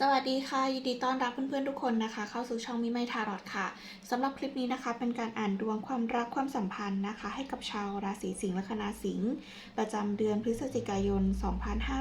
สวัสดีค่ะ ยินดีต้อนรับเพื่อนๆทุกคนนะคะ เข้าสู่ช่องมิไมทารอดค่ะสำหรับคลิปนี้นะคะ เป็นการอ่านดวงความรักความสัมพันธ์นะคะ ให้กับชาวราศีสิงห์และคณาสิงห์ประจำเดือนพฤศจิกายน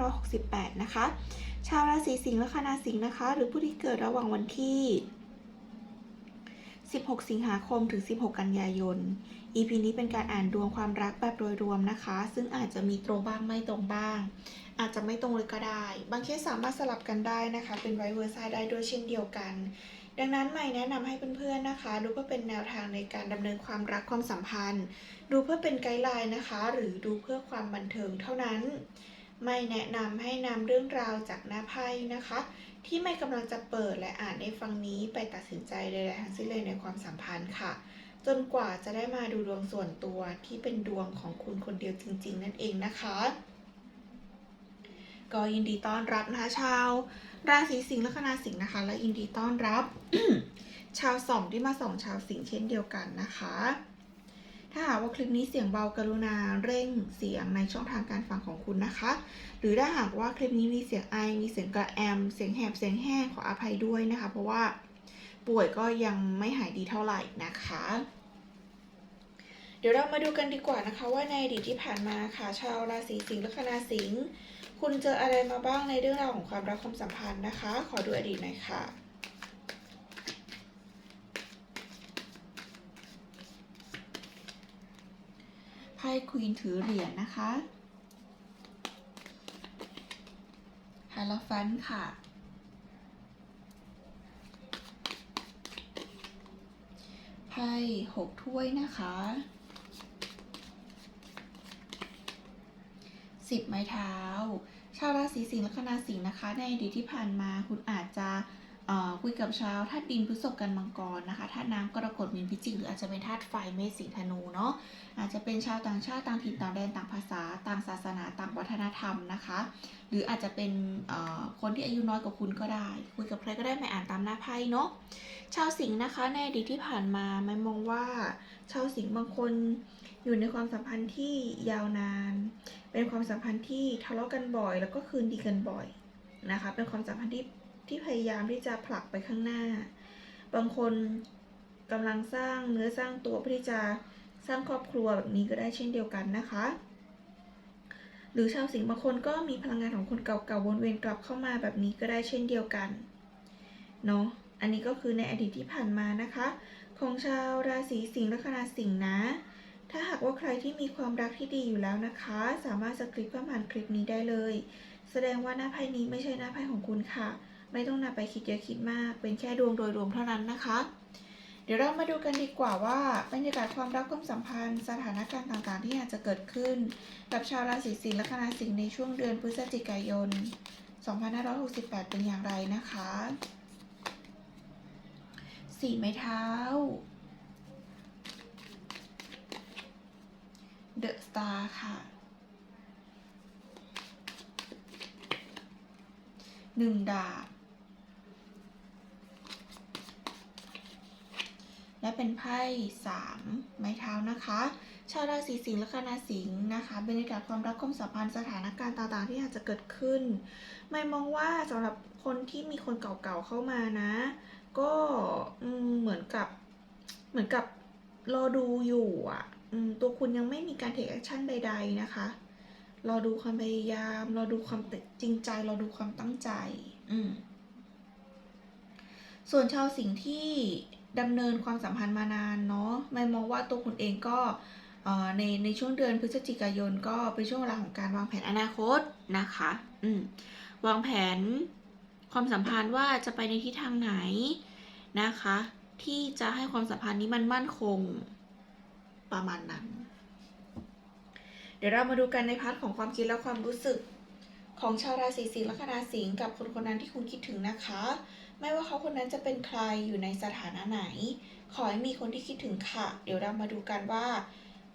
2568 นะคะ ชาวราศีสิงห์และคณาสิงห์นะคะ หรือผู้ที่เกิดระหว่างวันที่ 16 สิงหาคมถึง 16 กันยายน EP นี้เป็นการอ่านดวงความรักแบบโดยรวมนะคะ ซึ่งอาจจะมีตรงบ้างไม่ตรงบ้าง อาจจะไม่ตรงเลยก็ได้ บางเคสสามารถสลับกันได้นะคะ เป็นไวเวอร์ซ่าได้ด้วยเช่นเดียวกัน ดังนั้นใหม่แนะนำให้เพื่อนๆนะคะ ดูเพื่อเป็นแนวทางในการดำเนินความรักความสัมพันธ์ ดูเพื่อเป็นไกด์ไลน์นะคะ หรือดูเพื่อความบันเทิงเท่านั้น ไม่แนะนำให้นำเรื่องราวจากหน้าไพ่นะคะ ที่ไม่กำลังจะเปิดและอ่านในฟังนี้ไปตัดสินใจใดๆทั้งสิ้นเลยในความสัมพันธ์ค่ะจนกว่าจะได้มาดูดวงส่วนตัวที่เป็นดวงของคุณคนเดียวจริง ๆ นั่นเองนะคะ ก็ยินดีต้อนรับนะคะชาว ราศีสิงห์และคณาสิงห์นะคะ และยินดีต้อนรับ ชาวสองที่มาส่องชาวสิงห์เช่นเดียวกันนะคะ ถ้าหากว่าคลิปนี้เสียงเบากรุณาเร่งเสียงในช่องทางการฟังของคุณนะคะ หรือถ้าหากว่าคลิปนี้มีเสียงไอมีเสียงกระแอม เสียงแหบเสียงแห้งขออภัยด้วยนะคะ เพราะว่าป่วยก็ยังไม่หายดีเท่าไหร่นะคะเดี๋ยวเรามาดูกันดีกว่านะคะว่าในอดีตที่ผ่านมาค่ะชาวราศีสิงห์และคณาสิงห์ คุณเจออะไรมาบ้างในเรื่องราวของความรักความสัมพันธ์นะคะ ขอดูอดีตหน่อยค่ะไพ่ควีนถือเหรียญนะคะฮาลาฟันค่ะ ไพ่หกถ้วยนะคะ สิบไม้เท้า ชาวราศีสิงห์และคณาสิงห์นะคะ ในอดีตที่ผ่านมาคุณอาจจะ คุยกับชาวธาตุดินพฤษภกันมังกรนะคะธาตุน้ำกรกฎมีนพิจิกหรืออาจจะเป็นธาตุไฟเมษสิงธนูเนาะอาจจะเป็นชาวต่างชาติต่างถิ่นต่างแดนต่างภาษา ต่างศาสนาต่างวัฒนธรรมนะคะ หรืออาจจะเป็นคนที่อายุน้อยกว่าคุณก็ได้ คุยกับใครก็ได้ไม่อ่านตามหน้าไพ่เนาะชาวสิงห์นะคะในอดีตที่ผ่านมาไม่มองว่า ชาวสิงห์บางคนอยู่ในความสัมพันธ์ที่ยาวนาน เป็นความสัมพันธ์ที่ทะเลาะกันบ่อย แล้วก็คืนดีกันบ่อยนะคะ เป็นความสัมพันธ์ที่ ที่พยายามที่จะผลักไปข้างหน้า บางคนกำลังสร้างเนื้อสร้างตัวเพื่อที่จะสร้างครอบครัวแบบนี้ก็ได้เช่นเดียวกันนะคะ หรือชาวสิงห์บางคนก็มีพลังงานของคนเก่าๆวนเวียนกลับเข้ามาแบบนี้ก็ได้เช่นเดียวกันเนาะอันนี้ก็คือในอดีตที่ผ่านมานะคะ ของชาวราศีสิงห์ละคณาสิงห์นะ ถ้าหากว่าใครที่มีความรักที่ดีอยู่แล้วนะคะ สามารถสคริปต์ผ่านคลิปนี้ได้เลย แสดงว่าหน้าไพ่นี้ไม่ใช่หน้าไพ่ของคุณค่ะ ไม่ต้องนำไปคิดเยอะคิดมาก เป็นแค่ดวงโดยรวมเท่านั้นนะคะ เดี๋ยวเรามาดูกันดีกว่าว่าบรรยากาศความรักความสัมพันธ์ สถานการณ์ต่างๆ ที่อาจจะเกิดขึ้น กับชาวราศีสิงห์และคณาสิงห์ในช่วงเดือนพฤศจิกายน 2568 เป็นอย่างไรนะคะสี่ไม้เท้า เดอะสตาร์ค่ะหนึ่งดาบ และเป็นไพ่สามไม้เท้านะคะ ชาวราศีสิงห์และคณาสิงห์นะคะบรรยากาศความรักความสัมพันธ์สถานการณ์ต่างๆ ที่อาจจะเกิดขึ้น ไม่มองว่าสำหรับคนที่มีคนเก่าๆเข้ามานะ ก็เหมือนกับเหมือนกับรอดูอยู่อะตัวคุณยังไม่มีการเทคแอคชั่นใด ๆนะคะรอดูความพยายามรอดูความจริงใจรอดูความตั้งใจ อืมส่วนชาวสิงห์ที่ ดำเนินความสัมพันธ์มานานเนาะไม่มองว่าตัวคุณเองก็ในในช่วงเดือนพฤศจิกายนก็เป็นช่วงเวลาของการวางแผนอนาคตนะคะอืมวางแผนความสัมพันธ์ว่าจะไปในทิศทางไหนนะคะ ที่จะให้ความสัมพันธ์นี้มันมั่นคงประมาณนั้น เดี๋ยวเรามาดูกันในพาร์ทของความคิดและความรู้สึกของชาวราศีสิงห์และคณาสิงห์กับคนคนนั้นที่คุณคิดถึงนะคะ ไม่ว่าเขาคนนั้นจะเป็นใครอยู่ในสถานะไหน ขอให้มีคนที่คิดถึงค่ะ เดี๋ยวเรามาดูกันว่า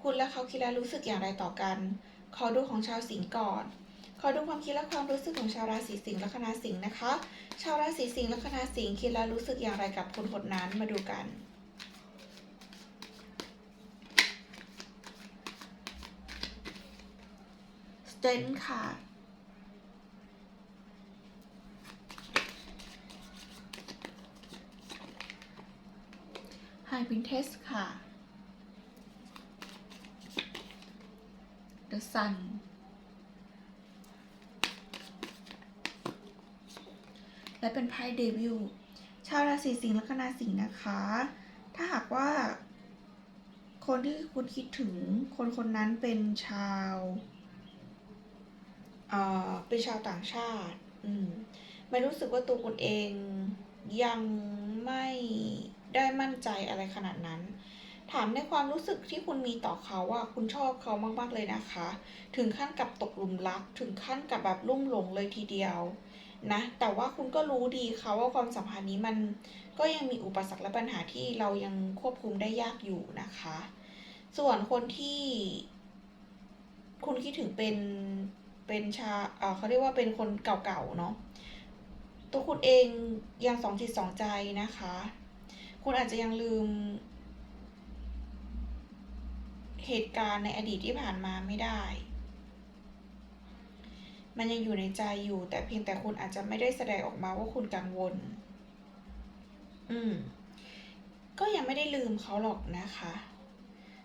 คุณและเขาคิดและรู้สึกอย่างไรต่อกัน ขอดูของชาวสิงห์ก่อน ขอดูความคิดและความรู้สึกของชาวราศีสิงห์และคณาสิงห์นะคะ ชาวราศีสิงห์และคณาสิงห์คิดและรู้สึกอย่างไรกับคนคนนั้นมาดูกันสเตนค่ะ High Princess ค่ะ The Sun และเป็นไพ่เดวิลชาวราศีสิงห์ละคณาสิงห์นะคะ ถ้าหากว่า คนที่คุณคิดถึงคนคนนั้นเป็นชาวเอ่อเป็นชาวต่างชาติ อืมไม่รู้สึกว่าตัวคุณเองยังไม่ ได้มั่นใจอะไรขนาดนั้น ถามในความรู้สึกที่คุณมีต่อเขาว่าคุณชอบเขามากๆเลยนะคะ ถึงขั้นกับตกหลุมรัก ถึงขั้นกับแบบลุ่มหลงเลยทีเดียวนะ แต่ว่าคุณก็รู้ดีค่ะว่าความสัมพันธ์นี้มันก็ยังมีอุปสรรคและปัญหาที่เรายังควบคุมได้ยากอยู่นะคะ ส่วนคนที่ คุณคิดถึงเป็นเป็นชาเเขาเรียกว่าเป็นคนเก่าๆเนาะตัวคุณเองยังสองจิตสองใจนะคะ คุณอาจจะยังลืม เหตุการณ์ในอดีตที่ผ่านมาไม่ได้ มันยังอยู่ในใจอยู่ แต่เพียงแต่คุณอาจจะไม่ได้แสดงออกมาว่าคุณกังวล อืม ก็ยังไม่ได้ลืมเขาหรอกนะคะ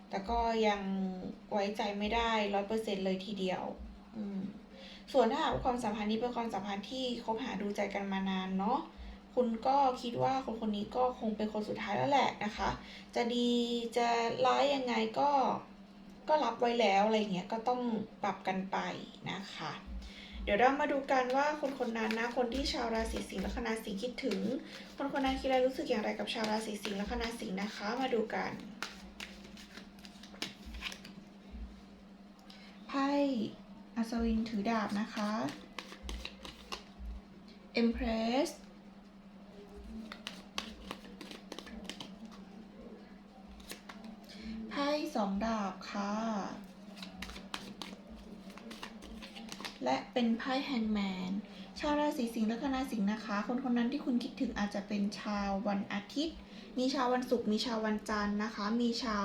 แต่ก็ยังไว้ใจไม่ได้ร้อยเปอร์เซ็นเลยทีเดียว อืมส่วนถ้าหากความสัมพันธ์นี้เป็นความสัมพันธ์ที่คบหาดูใจกันมานานเนาะ คุณก็คิดว่าคนคนนี้ก็คงเป็นคนสุดท้ายแล้วแหละนะคะ จะดีจะร้ายยังไงก็ก็รับไว้แล้วอะไรเงี้ยก็ต้องปรับกันไปนะคะ เดี๋ยวเรามาดูกันว่าคนคนนั้นนะคนที่ชาวราศีสิงห์ละคณาสิงห์คิดถึง คนคนนั้นคิดอะไรรู้สึกอย่างไรกับชาวราศีสิงห์ละคณาสิงห์นะคะ มาดูกันไพ่อัศวินถือดาบนะคะ Empress ไพ่ สองดาบค่ะ และเป็นไพ่แฮงแมน ชาวราศีสิงห์และคณะสิงห์นะคะ คนคนนั้นที่คุณคิดถึงอาจจะเป็นชาววันอาทิตย์ มีชาววันศุกร์ มีชาววันจันทร์นะคะ มีชาว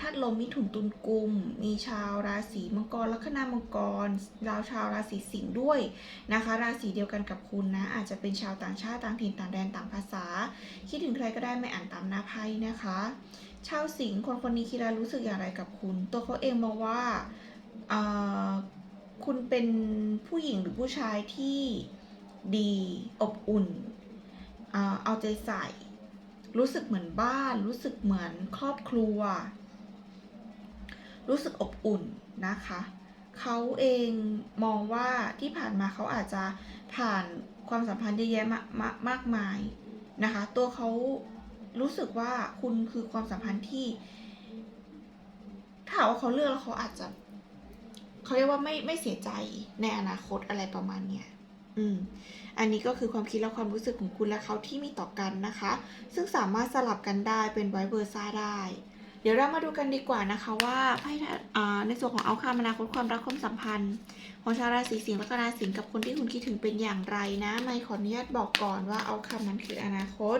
ธาตุลมมิถุนตุลกุม มีชาวราศีมังกรลัคนามังกรดาวชาวราศีสิงห์ด้วยนะคะ ราศีเดียวกันกับคุณนะ อาจจะเป็นชาวต่างชาติต่างถิ่นต่างแดนต่างภาษา คิดถึงใครก็ได้ไม่อ่านตามหน้าไพ่นะคะ ชาวสิงห์คนคนนี้คิดแล้วรู้สึกอย่างไรกับคุณ ตัวเขาเองมองว่าคุณเป็นผู้หญิงหรือผู้ชายที่ดีอบอุ่น เอาใจใส่ รู้สึกเหมือนบ้าน รู้สึกเหมือนครอบครัว รู้สึกอบอุ่นนะคะเขาเองมองว่าที่ผ่านมาเขาอาจจะผ่านความสัมพันธ์เยอะแยะมามากมายนะคะ ตัวเขา รู้สึกว่าคุณคือความสัมพันธ์ที่ถ้าว่าเขาเลือกแล้วเขาอาจจะเขาเรียกว่าไม่ไม่เสียใจในอนาคตอะไรประมาณเนี้ยอืม อันนี้ก็คือความคิดและความรู้สึกของคุณและเขาที่มีต่อกันนะคะ ซึ่งสามารถสลับกันได้เป็นไวเวอร์ซ่าได้ เดี๋ยวเรามาดูกันดีกว่านะคะว่าไพ่ในส่วนของเอาคามอนาคตความรักความสัมพันธ์ ของชาวราศีสิงห์และราศีสิงห์กับคนที่คุณคิดถึงเป็นอย่างไรนะ ไม่ขออนุญาตบอกก่อนว่าเอาคำนั้นคืออนาคต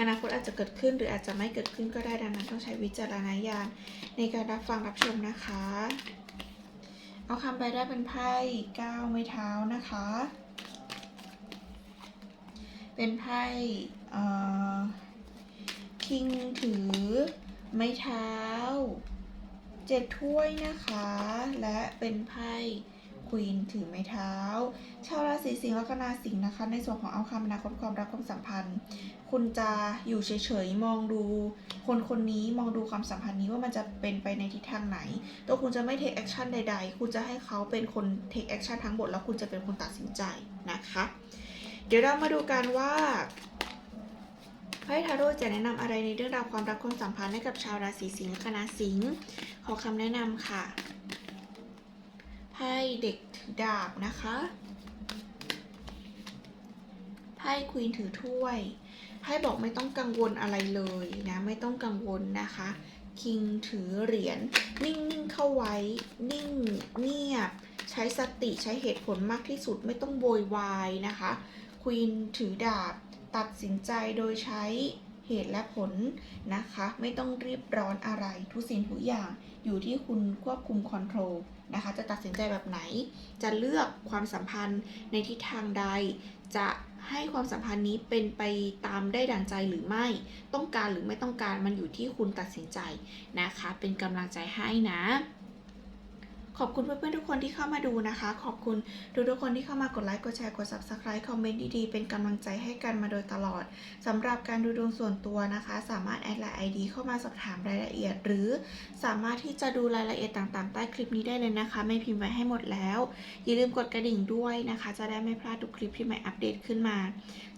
อนาคตอาจจะเกิดขึ้นหรืออาจจะไม่เกิดขึ้นก็ได้ดังนั้นต้องใช้วิจารณญาณในการรับฟังรับชมนะคะ เอาคำไปได้เป็นไพ่ก้าวไม้เท้านะคะ เป็นไพ่เอ่อคิงถือไม้เท้าเจ็ดถ้วยนะคะ และเป็นไพ่ควีนถือไม้เท้า ชาวรา ศีสิงห์และก็ราสิงห์นะคะ ในส่วนของเอาคำอนาคตความรักความสัมพันธ์ คุณจะอยู่เฉยๆมองดู คนคนนี้มองดูความสัมพันธ์นี้ว่ามันจะเป็นไปในทิศทางไหน ตัวคุณจะไม่ take action ใด ๆ คุณจะให้เขาเป็นคน take action ทั้งหมดแล้วคุณจะเป็นคนตัดสินใจนะคะ เดี๋ยวเรามาดูกันว่าไพ่ทาโร่จะแนะนำอะไรในเรื่องราวความรักความสัมพันธ์ให้กับชาวราศีสิงห์และคณะสิงห์ขอคำแนะนำค่ะไพ่เด็กถือดาบนะคะ ไพ่ควีนถือถ้วยไพ่บอกไม่ต้องกังวลอะไรเลยนะไม่ต้องกังวลนะคะคิงถือเหรียญนิ่งๆเข้าไว้ นิ่งเงียบ ใช้สติใช้เหตุผลมากที่สุดไม่ต้องโวยวายนะคะควีนถือดาบ ตัดสินใจโดยใช้เหตุและผลนะคะ ไม่ต้องรีบร้อนอะไร ทุกสิ่งทุกอย่างอยู่ที่คุณควบคุมคอนโทรลนะคะ จะตัดสินใจแบบไหน จะเลือกความสัมพันธ์ในทิศทางใดจะ ให้ความสัมพันธ์นี้เป็นไปตามได้ดั่งใจหรือไม่ ต้องการหรือไม่ต้องการมันอยู่ที่คุณตัดสินใจนะคะ เป็นกำลังใจให้นะ ขอบคุณเพื่อนๆทุกคนที่เข้ามาดูนะคะ ขอบคุณทุกๆคนที่เข้ามากดไลค์กดแชร์กด subscribe คอมเมนต์ดีๆ เป็นกำลังใจให้กันมาโดยตลอดสำหรับการดูดวงส่วนตัวนะคะ สามารถแอดไลน์ ID เข้ามาสอบถามรายละเอียด หรือสามารถที่จะดูรายละเอียดต่างๆ ใต้คลิปนี้ได้เลยนะคะ ไม่พิมพ์ไว้ให้หมดแล้ว อย่าลืมกดกระดิ่งด้วยนะคะ จะได้ไม่พลาดทุกคลิปที่ใหม่อัปเดตขึ้นมา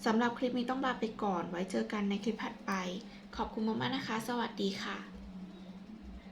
สำหรับคลิปนี้ต้องลาไปก่อน ไว้เจอกันในคลิปถัดไป ขอบคุณมากๆนะคะ สวัสดีค่ะ